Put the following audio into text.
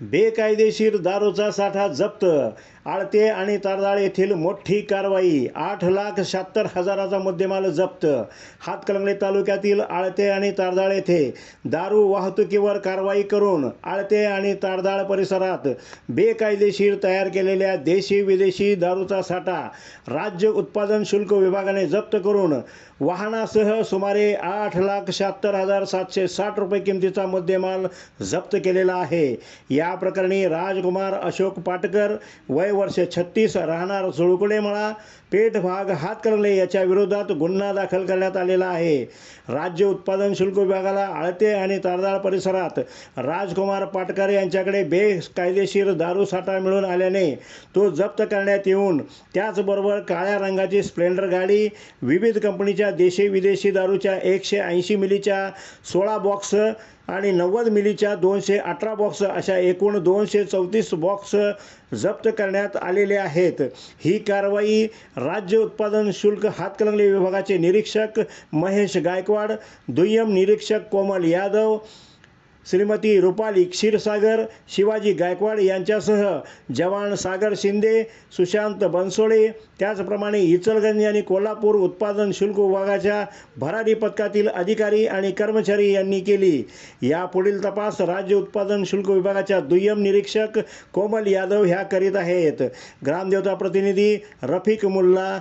बेकायदेशीर दारूचा साठा जप्त. आळते आणि तारदाळ येथील मोठी कारवाई. आठ लाख शहात्तर हजाराचा मुद्देमाल जप्त. हातकलंगले तालुक्यातील आळते आणि तारदाळ येथे दारू वाहतुकीवर कारवाई करून आळते आणि तारदाळ परिसरात बेकायदेशीर तयार केलेल्या देशी विदेशी दारूचा साठा राज्य उत्पादन शुल्क विभागाने जप्त करून वाहनासह सुमारे आठ लाख शहात्तर हजार सातशे साठ रुपये किमतीचा मुद्देमाल जप्त केलेला आहे. या या प्रकरणी राजकुमार अशोक पाटकर वय वर्ष छत्तीस राहणार सुळकुडेमळा पेठ भाग हातकर्ले याच्या विरोधात गुन्हा दाखल करण्यात आलेला आहे. राज्य उत्पादन शुल्क विभागाला आळते आणि तारदाळ परिसरात राजकुमार पाटकर यांच्याकडे बेकायदेशीर दारू साठा मिळून आल्याने तो जप्त करण्यात येऊन त्याचबरोबर काळ्या रंगाची स्प्लेंडर गाडी विविध कंपनीच्या देशी विदेशी दारूच्या एकशे ऐंशी मिलीच्या सोळा बॉक्स आणि नव्वद मिलीच्या दोनशे अठरा बॉक्स अशा एक एकूण दोनशे चौतीस बॉक्स जप्त करण्यात आलेले आहेत. ही कारवाई राज्य उत्पादन शुल्क हातकलंगले विभागाचे निरीक्षक महेश गायकवाड दुय्यम निरीक्षक कोमल यादव श्रीमती रुपाली क्षीरसागर शिवाजी गायकवाड यांच्यासह जवान सागर शिंदे सुशांत बनसोडे त्याचप्रमाणे इचलगंज आणि कोल्हापूर उत्पादन शुल्क विभागाच्या भरारी पथकातील अधिकारी आणि कर्मचारी यांनी केली. यापुढील तपास राज्य उत्पादन शुल्क विभागाच्या दुय्यम निरीक्षक कोमल यादव ह्या करीत आहेत. ग्रामदेवता प्रतिनिधी रफिक मुल्ला